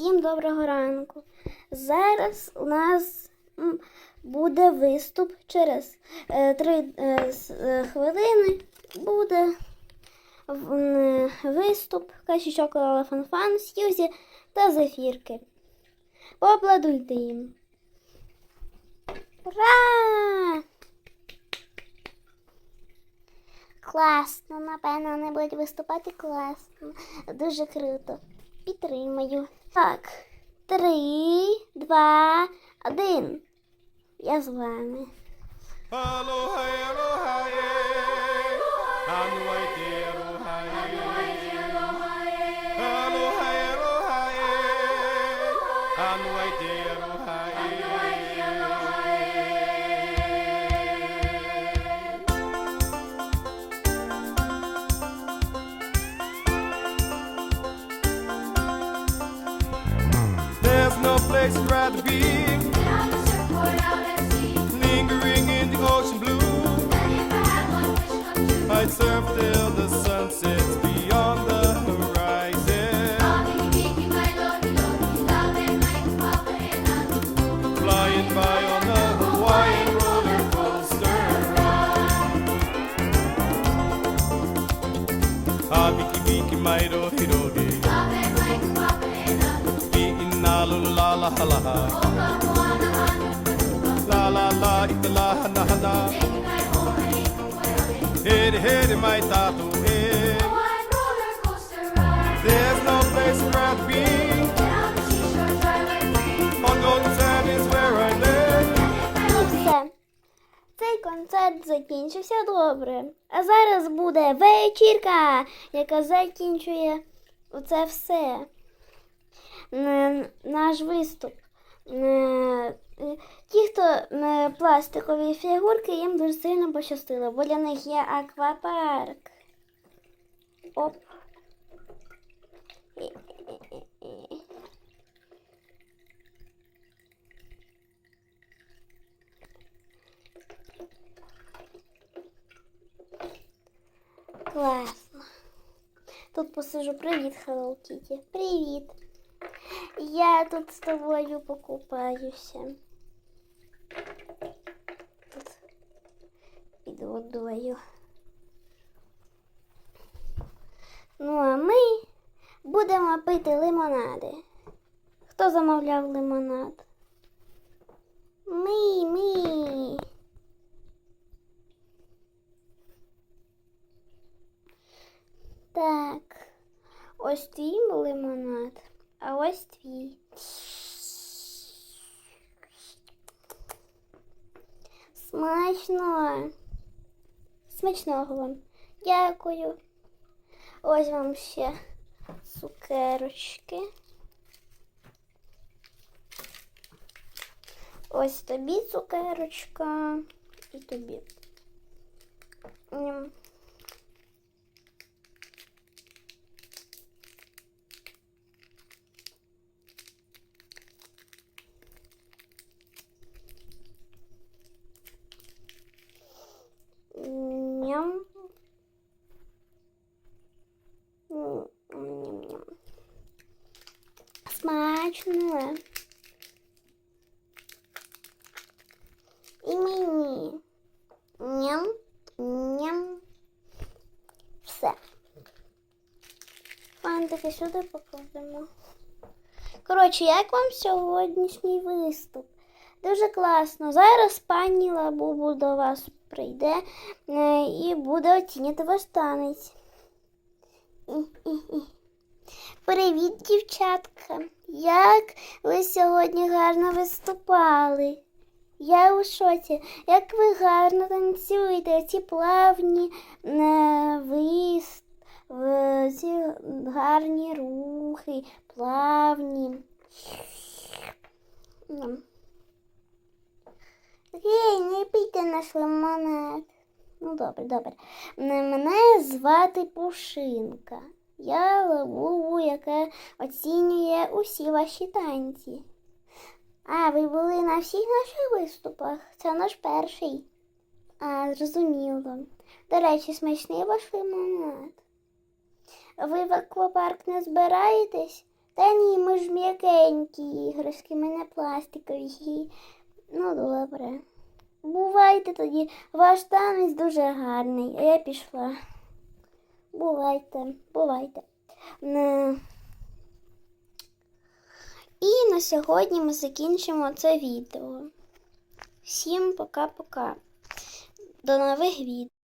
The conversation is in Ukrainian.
Всім доброго ранку. Зараз у нас буде виступ через е, три е, с- е, хвилини. Буде виступ Кашічок Фанфан, Сьюзі та Зефірки. Поаплодуйте їм. Ура! Класно, напевно, вони будуть виступати класно. Дуже круто. Підтримаю. Так. Три, два, один. Я з вами. Aloha, aloha, place I'd rather be lingering in the ocean blue. Surf till the beyond the horizon. Flying by on the roller coaster ride. Miki e. Цей концерт закінчився добре. А зараз буде вечірка, яка закінчує оце все. Н- Наш виступ. Е, Ті, хто е, пластикові фігурки, їм дуже сильно пощастило, бо для них є аквапарк. Оп. Класно. Тут посижу. Привіт, Hello Kitty. Привіт. Я тут з тобою покупаюся. Тут під водою. Ну, а ми будемо пити лимонади. Хто замовляв лимонад? Ми, ми. Так. Ось твій лимонад, а ось твій. Смачно. Смачного вам. Дякую. Ось вам ще цукерочки. Ось тобі цукерочка і тобі. Ням. Ням. М, Ням-ням. Смачно. І мені. Ням. Ням. Все. Фантики сюди покладемо. Коротше, як вам сьогоднішній виступ? Дуже класно. Зараз пані Лабубу до вас прийде е, і буде оцінювати ваш танець. Привіт, дівчатка. Як ви сьогодні гарно виступали? Я у шоці. Як ви гарно танцюєте, ці плавні е, вист, ці гарні рухи, плавні. Гей, не пийте наш лимонад. Ну, добре, добре. Мене звати Пушинка. Я лабубу, яка оцінює усі ваші танці. А, ви були на всіх наших виступах? Це наш перший. А, зрозуміло. До речі, смачний ваш лимонад. Ви в аквапарк не збираєтесь? Та ні, ми ж м'якенькі іграшки, ми не пластикові. Ну, добре. Бувайте тоді, ваш танець дуже гарний, а я пішла. Бувайте, бувайте. Е, І на сьогодні ми закінчимо це відео. Всім пока-пока. До нових відео.